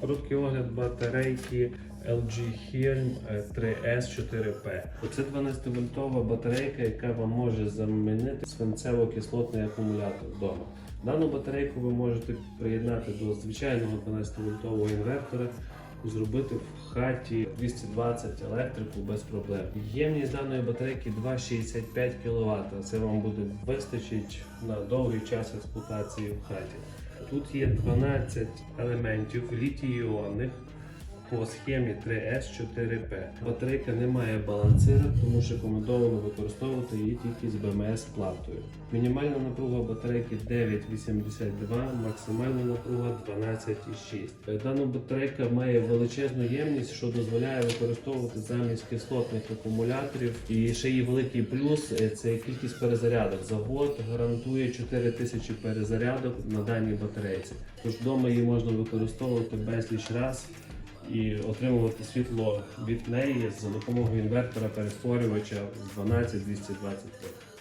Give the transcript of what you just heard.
Короткий огляд батарейки LG Helm 3S 4P. Це 12-вольтова батарейка, яка вам може замінити свинцево-кислотний акумулятор вдома. Дану батарейку ви можете приєднати до звичайного 12-вольтового інвертора зробити в хаті 220 електрику без проблем. Ємність даної батарейки 2,65 кВт. Це вам буде вистачить на довгий час експлуатації в хаті. Тут є 12 елементів літій-іонних по схемі 3S4P. Батарейка не має балансира, тому що рекомендовано використовувати її тільки з БМС платою. Мінімальна напруга батарейки 9,82, максимальна напруга 12,6. Дана батарейка має величезну ємність, що дозволяє використовувати замість кислотних акумуляторів. І ще її великий плюс е, це кількість перезарядок. За год гарантує 4000 перезарядок на даній батарейці. Тож вдома її можна використовувати безліч раз і отримувати світло від неї за допомогою інвертора перестворювача 12220 вольт.